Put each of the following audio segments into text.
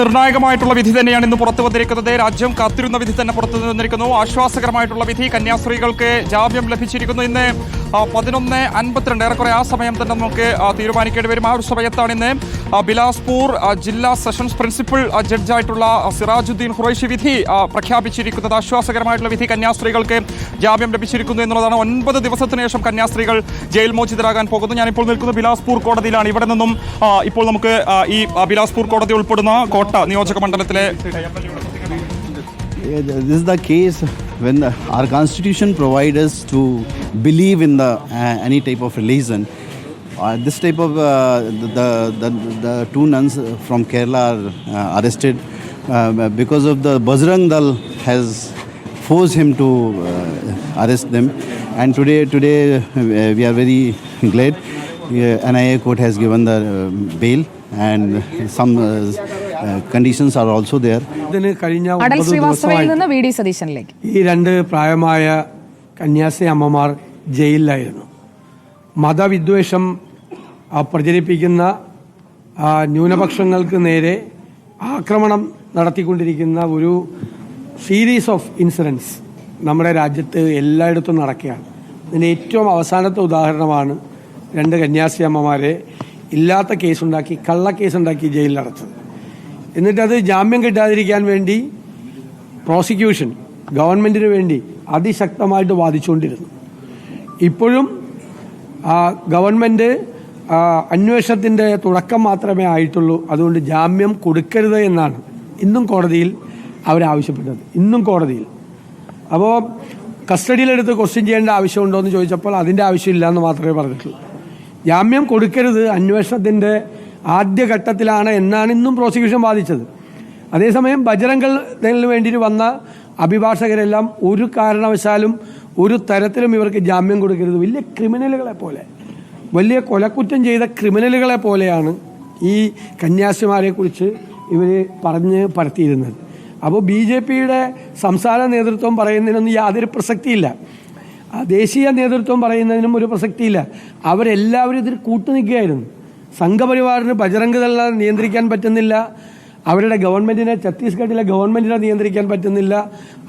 നിർണായകമായിട്ടുള്ള വിധി തന്നെയാണ് ഇന്ന് പുറത്തു വന്നിരിക്കുന്നത്. രാജ്യം കാത്തിരുന്ന വിധി തന്നെ പുറത്തു വന്നിരിക്കുന്നു. ആശ്വാസകരമായിട്ടുള്ള വിധി കന്യാസ്ത്രീകൾക്ക് ജാമ്യം ലഭിച്ചിരിക്കുന്നു. ഇന്ന് പതിനൊന്ന് അൻപത്തിരണ്ട്. ഏറെക്കുറെ ആ സമയം തന്നെ നമുക്ക് തീരുമാനിക്കേണ്ടി വരും. ആ ഒരു സമയത്താണ് ഇന്ന് ബിലാസ്പൂർ ജില്ലാ സെഷൻസ് പ്രിൻസിപ്പൽ ജഡ്ജായിട്ടുള്ള സിറാജുദ്ദീൻ ഖുറൈഷി വിധി പ്രഖ്യാപിച്ചിരിക്കുന്നത്. ആശ്വാസകരമായിട്ടുള്ള വിധി കന്യാസ്ത്രീകൾക്ക് ജാമ്യം ലഭിച്ചിരിക്കുന്നു എന്നുള്ളതാണ് ഒൻപത് ദിവസത്തിന് ശേഷം കന്യാസ്ത്രീകൾ ജയിൽ മോചിതരാകാൻ പോകുന്നു ഞാനിപ്പോൾ നിൽക്കുന്നത് ബിലാസ്പൂർ കോടതിയിലാണ് ഇവിടെ നിന്നും ഇപ്പോൾ നമുക്ക് ഈ ബിലാസ്പൂർ കോടതി ഉൾപ്പെടുന്ന കോട്ട നിയോജക മണ്ഡലത്തിലെ This is the case when the, our constitution provides us to believe in the uh, any type of religion. Uh, this type of uh, the, the the two nuns from Kerala are uh, arrested uh, because of the Bajrang Dal has forced him to uh, arrest them, and today today uh, we are very glad. Uh, NIA court has given the uh, bail, and some uh, uh, conditions are also there. ഇതിന് കഴിഞ്ഞ അടൽ ശ്രീവാസ്തവയിൽ നിന്ന് V. D. സതീശനിലേക്ക്. ഈ രണ്ട് പ്രായമായ കന്യാസ്ത്രീ അമ്മമാർ ജയിലിലായിരുന്നു. മതവിദ്വേഷം പ്രചരിപ്പിക്കുന്ന ന്യൂനപക്ഷങ്ങൾക്ക് നേരെ ആക്രമണം നടത്തിക്കൊണ്ടിരിക്കുന്ന ഒരു സീരീസ് ഓഫ് ഇൻസിഡൻസ് നമ്മുടെ രാജ്യത്ത് എല്ലായിടത്തും നടക്കുകയാണ്. ഇതിന് ഏറ്റവും അവസാനത്തെ ഉദാഹരണമാണ് രണ്ട് കന്യാസ്ത്രീ അമ്മമാരെ ഇല്ലാത്ത കേസുണ്ടാക്കി കള്ള കേസുണ്ടാക്കി ജയിലിലടച്ചത് എന്നിട്ടത് ജാമ്യം കിട്ടാതിരിക്കാൻ വേണ്ടി പ്രോസിക്യൂഷൻ ഗവൺമെന്റിന് വേണ്ടി അതിശക്തമായിട്ട് വാദിച്ചുകൊണ്ടിരുന്നു. ഇപ്പോഴും ആ, ഗവൺമെന്റ് അന്വേഷണത്തിന്റെ തുടക്കം മാത്രമേ ആയിട്ടുള്ളൂ. അതുകൊണ്ട് ജാമ്യം കൊടുക്കരുത് എന്നാണ് ഇന്നും കോടതിയിൽ അവരാവശ്യപ്പെട്ടത്. ഇന്നും കോടതിയിൽ. അപ്പോൾ കസ്റ്റഡിയിലെടുത്ത് ക്വസ്റ്റ്യൻ ചെയ്യേണ്ട ആവശ്യമുണ്ടോ എന്ന് ചോദിച്ചപ്പോൾ അതിന്റെ ആവശ്യമില്ല എന്ന് മാത്രമേ പറഞ്ഞിട്ടുള്ളൂ. ജാമ്യം കൊടുക്കരുത്. അന്വേഷണത്തിന്റെ ആദ്യഘട്ടത്തിലാണ് എന്നാണ് ഇന്നും പ്രോസിക്യൂഷൻ വാദിച്ചത്. അതേസമയം ബജരംഗളിന് വേണ്ടിയിട്ട് വന്ന അഭിഭാഷകരെല്ലാം ഒരു കാരണവശാലും ഒരു തരത്തിലും ഇവർക്ക് ജാമ്യം കൊടുക്കരുത്. വലിയ ക്രിമിനലുകളെ പോലെ. വലിയ കൊലക്കുറ്റം ചെയ്ത ക്രിമിനലുകളെ പോലെയാണ് ഈ കന്യാസിമാരെ കുറിച്ച് ഇവർ പറഞ്ഞ് പരത്തിയിരുന്നത്. അപ്പോൾ ബി ജെ പിയുടെ സംസ്ഥാന നേതൃത്വം പറയുന്നതിനൊന്നും യാതൊരു പ്രസക്തിയില്ല. ദേശീയ നേതൃത്വം പറയുന്നതിനും ഒരു പ്രസക്തിയില്ല. അവരെല്ലാവരും ഇതിൽ കൂട്ടുനിൽക്കുകയായിരുന്നു. സംഘപരിവാറിന് ബജറംഗദള നിയന്ത്രിക്കാൻ പറ്റുന്നില്ല. അവരുടെ ഗവൺമെന്റിനെ ഛത്തീസ്ഗഡിലെ ഗവൺമെന്റിനെ നിയന്ത്രിക്കാൻ പറ്റുന്നില്ല.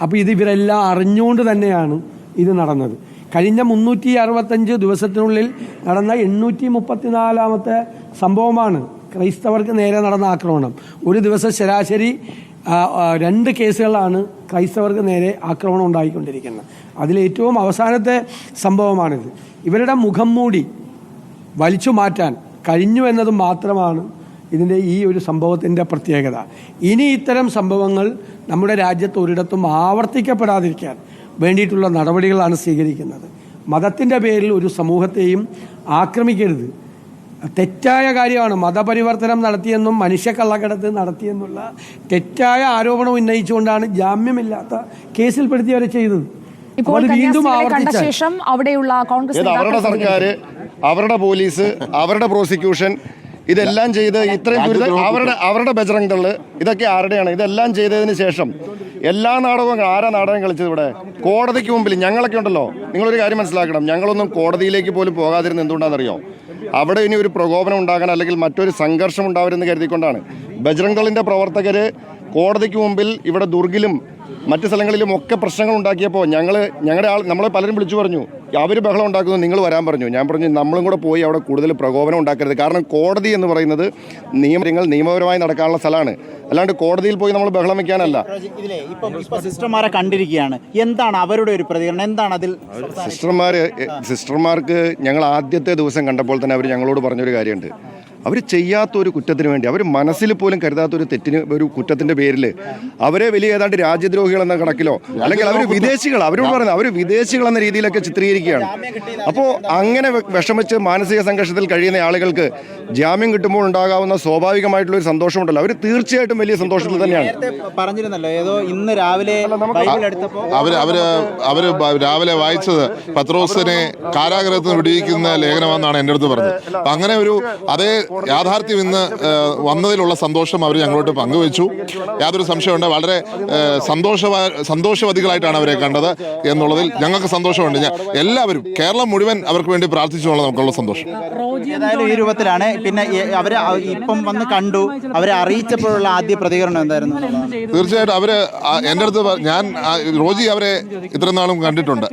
അപ്പോൾ ഇത് ഇവരെല്ലാം അറിഞ്ഞുകൊണ്ട് തന്നെയാണ് ഇത് നടന്നത്. കഴിഞ്ഞ മുന്നൂറ്റി അറുപത്തഞ്ച് ദിവസത്തിനുള്ളിൽ നടന്ന എണ്ണൂറ്റി മുപ്പത്തിനാലാമത്തെ സംഭവമാണ് ക്രൈസ്തവർക്ക് നേരെ നടന്ന ആക്രമണം. ഒരു ദിവസം ശരാശരി രണ്ട് കേസുകളാണ് ക്രൈസ്തവർക്ക് നേരെ ആക്രമണം ഉണ്ടായിക്കൊണ്ടിരിക്കുന്നത്. അതിലേറ്റവും അവസാനത്തെ സംഭവമാണിത്. ഇവരുടെ മുഖം മൂടി വലിച്ചു മാറ്റാൻ കഴിഞ്ഞു എന്നത് മാത്രമാണ് ഇതിന്റെ ഈ ഒരു സംഭവത്തിന്റെ പ്രത്യേകത. ഇനി ഇത്തരം സംഭവങ്ങൾ നമ്മുടെ രാജ്യത്ത് ഒരിടത്തും ആവർത്തിക്കപ്പെടാതിരിക്കാൻ വേണ്ടിയിട്ടുള്ള നടപടികളാണ് സ്വീകരിക്കുന്നത്. മതത്തിന്റെ പേരിൽ ഒരു സമൂഹത്തെയും ആക്രമിക്കരുത്. തെറ്റായ കാര്യമാണ് മതപരിവർത്തനം നടത്തിയെന്നും മനുഷ്യ കള്ളക്കടത്ത് നടത്തിയെന്നുള്ള തെറ്റായ ആരോപണം ഉന്നയിച്ചുകൊണ്ടാണ് ജാമ്യമില്ലാത്ത കേസിൽപ്പെടുത്തിയവരെ ചെയ്തത്. ഇപ്പോൾ കണ്ട ശേഷം അവിടെയുള്ള കോൺഗ്രസ് അവരുടെ സർക്കാർ അവരുടെ പോലീസ് അവരുടെ പ്രോസിക്യൂഷൻ ഇതെല്ലാം ചെയ്ത് ഇത്രയും ദുരിതം അവരുടെ അവരുടെ ബജറംഗ് ഇതൊക്കെ ആരുടെയാണ്? ഇതെല്ലാം ചെയ്തതിന് ശേഷം എല്ലാ നാടകവും ആരാ നാടകം കളിച്ചത് ഇവിടെ? കോടതിക്ക് മുമ്പിൽ ഞങ്ങളൊക്കെ ഉണ്ടല്ലോ. നിങ്ങളൊരു കാര്യം മനസ്സിലാക്കണം. ഞങ്ങളൊന്നും കോടതിയിലേക്ക് പോലും പോകാതിരുന്ന് എന്തുകൊണ്ടാണെന്നറിയോ? അവിടെ ഇനി ഒരു പ്രകോപനം ഉണ്ടാകാൻ അല്ലെങ്കിൽ മറ്റൊരു സംഘർഷം ഉണ്ടാവരുതെന്ന് കരുതിക്കൊണ്ടാണ്. ബജ്രംഗളിന്റെ പ്രവർത്തകർ കോടതിക്ക് മുമ്പിൽ ഇവിടെ ദുർഗിലും മറ്റു സ്ഥലങ്ങളിലും ഒക്കെ പ്രശ്നങ്ങൾ ഉണ്ടാക്കിയപ്പോൾ ഞങ്ങൾ ഞങ്ങളുടെ ആൾ നമ്മളെ പലരും വിളിച്ചു പറഞ്ഞു. അവർ ബഹളം ഉണ്ടാക്കുന്നു നിങ്ങൾ വരാൻ പറഞ്ഞു. ഞാൻ പറഞ്ഞു നമ്മളും കൂടെ പോയി അവിടെ കൂടുതൽ പ്രകോപനം ഉണ്ടാക്കരുത്. കാരണം കോടതി എന്ന് പറയുന്നത് നിയമങ്ങൾ നിയമപരമായി നടക്കാനുള്ള സ്ഥലമാണ് അല്ലാണ്ട് കോടതിയിൽ പോയി നമ്മൾ ബഹളം വെക്കാനല്ല. സിസ്റ്റർമാരെ കണ്ടിരിക്കുകയാണ്. എന്താണ് അവരുടെ ഒരു പ്രതികരണം? എന്താണ് അതിൽ സിസ്റ്റർമാർ സിസ്റ്റർമാർക്ക് ഞങ്ങൾ ആദ്യത്തെ ദിവസം കണ്ടപ്പോൾ തന്നെ അവർ ഞങ്ങളോട് പറഞ്ഞൊരു കാര്യമുണ്ട്. അവർ ചെയ്യാത്ത ഒരു കുറ്റത്തിന് വേണ്ടി അവർ മനസ്സിൽ പോലും കരുതാത്ത ഒരു തെറ്റിന് ഒരു കുറ്റത്തിന്റെ പേരിൽ അവരെ വലിയ ഏതാണ്ട് രാജ്യദ്രോഹികൾ എന്ന കണക്കിലോ അല്ലെങ്കിൽ അവർ വിദേശികൾ അവരോട് പറഞ്ഞു അവർ വിദേശികൾ എന്ന രീതിയിലൊക്കെ ചിത്രീകരിക്കുകയാണ്. അപ്പോൾ അങ്ങനെ വിഷമിച്ച് മാനസിക സംഘർഷത്തിൽ കഴിയുന്ന ആളുകൾക്ക് ജാമ്യം കിട്ടുമ്പോൾ ഉണ്ടാകാവുന്ന സ്വാഭാവികമായിട്ടുള്ള ഒരു സന്തോഷമുണ്ടല്ലോ. അവർ തീർച്ചയായിട്ടും വലിയ സന്തോഷത്തിൽ തന്നെയാണ്. നേരത്തെ പറഞ്ഞിരുന്നല്ലോ ഏതോ ഇന്ന് രാവിലെ അവർ അവർ അവർ രാവിലെ വായിച്ചത് പത്രോസിനെ കാരാഗ്രഹത്തിൽ നിന്ന് വിടിയിക്കുന്ന ലേഖനമാണെന്നാണ് എന്റെ അടുത്ത് പറഞ്ഞത്. അപ്പം അങ്ങനെ ഒരു അതേ യാഥാർത്ഥ്യം ഇന്ന് വന്നതിലുള്ള സന്തോഷം അവർ ഞങ്ങളോട്ട് പങ്കുവച്ചു. യാതൊരു സംശയമുണ്ട് വളരെ സന്തോഷ സന്തോഷവ സന്തോഷവതികളായിട്ടാണ് അവരെ കണ്ടത് എന്നുള്ളതിൽ ഞങ്ങൾക്ക് സന്തോഷമുണ്ട്. ഞാൻ എല്ലാവരും കേരളം മുഴുവൻ അവർക്ക് വേണ്ടി പ്രാർത്ഥിച്ചു എന്നുള്ളത് നമുക്കുള്ള സന്തോഷം. ഏതായാലും ഈ രൂപത്തിലാണ്. പിന്നെ അവർ ഇപ്പം വന്ന് കണ്ടു. അവരെ അറിയിച്ചപ്പോഴുള്ള ആദ്യ പ്രതികരണം എന്തായിരുന്നു. തീർച്ചയായിട്ടും അവർ എന്റെ അടുത്ത് ഞാൻ റോജി അവരെ ഇത്രയും നാളും കണ്ടിട്ടുണ്ട്.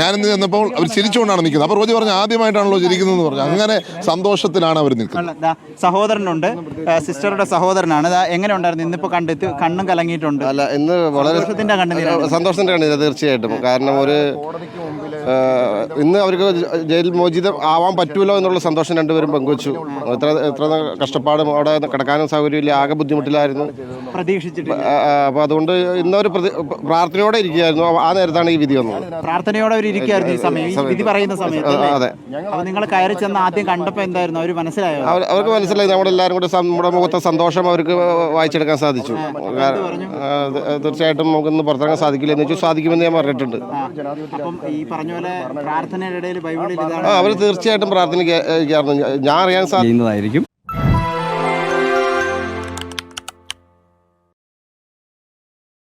ഞാൻ ഇന്ന് ചെന്നപ്പോൾ അവർ ചിരിച്ചുകൊണ്ടാണ് നിൽക്കുന്നത്. അപ്പോൾ റോജി പറഞ്ഞു ആദ്യമായിട്ടാണല്ലോ ചിരിക്കുന്നതെന്ന് പറഞ്ഞു. അങ്ങനെ സന്തോഷത്തിലാണ് അവർ നിൽക്കുന്നത്. സഹോദരനുണ്ട്. സിസ്റ്ററുടെ സഹോദരനാണ്. ദാ എങ്ങനെ ഉണ്ടായിരുന്നു? ഇന്നിപ്പോ കണ്ടെത്തി കണ്ണും കലങ്ങിയിട്ടുണ്ട്. അല്ല ഇന്ന് വളരെ സന്തോഷത്തിന്റെ കണ്ണുനീരാണ്. തീർച്ചയായിട്ടും. കാരണം ഒരു ഇന്ന് അവർക്ക് ജയിൽ മോചിതം ആവാൻ പറ്റൂലോ എന്നുള്ള സന്തോഷം രണ്ടുപേരും പങ്കുവച്ചു. എത്ര എത്ര കഷ്ടപ്പാടും അവിടെ കിടക്കാനും സൗകര്യമില്ല ആകെ ബുദ്ധിമുട്ടിലായിരുന്നു. അപ്പോൾ അതുകൊണ്ട് ഇന്നൊരു പ്രതി പ്രാർത്ഥനയോടെ ഇരിക്കുകയായിരുന്നു. ആ നേരത്താണ് ഈ വിധി വന്നത്. പ്രാർത്ഥനയോടെ അവർ ഇരിക്കുകയായിരുന്നു ഈ സമയം ഈ വിധി പറയുന്ന സമയത്ത്. അതെ. അപ്പോൾ നിങ്ങൾ കയറി ചെന്ന് ആദ്യം കണ്ടപ്പോ എന്തായിരുന്നു? അവർ മനസ്സിലായോ? അവർക്ക് മനസ്സിലായി. നമ്മളെല്ലാവരും കൂടെ നമ്മുടെ മുഖത്തെ സന്തോഷം അവർക്ക് വായിച്ചെടുക്കാൻ സാധിച്ചു. തീർച്ചയായിട്ടും നമുക്കൊന്ന് പുറത്തിറങ്ങാൻ സാധിക്കില്ല എന്ന് വെച്ചാൽ സാധിക്കുമെന്ന് ഞാൻ പറഞ്ഞിട്ടുണ്ട്. അപ്പം ഈ പറഞ്ഞ പോലെ പ്രാർത്ഥനയുടെ ഇടയിൽ ബൈബിളിൽ ഇതാണ് അവർ തീർച്ചയായിട്ടും പ്രാർത്ഥനയ്ക്കായിരുന്നു ഞാൻ അറിയാൻ സാധിക്കുന്നതായിരിക്കും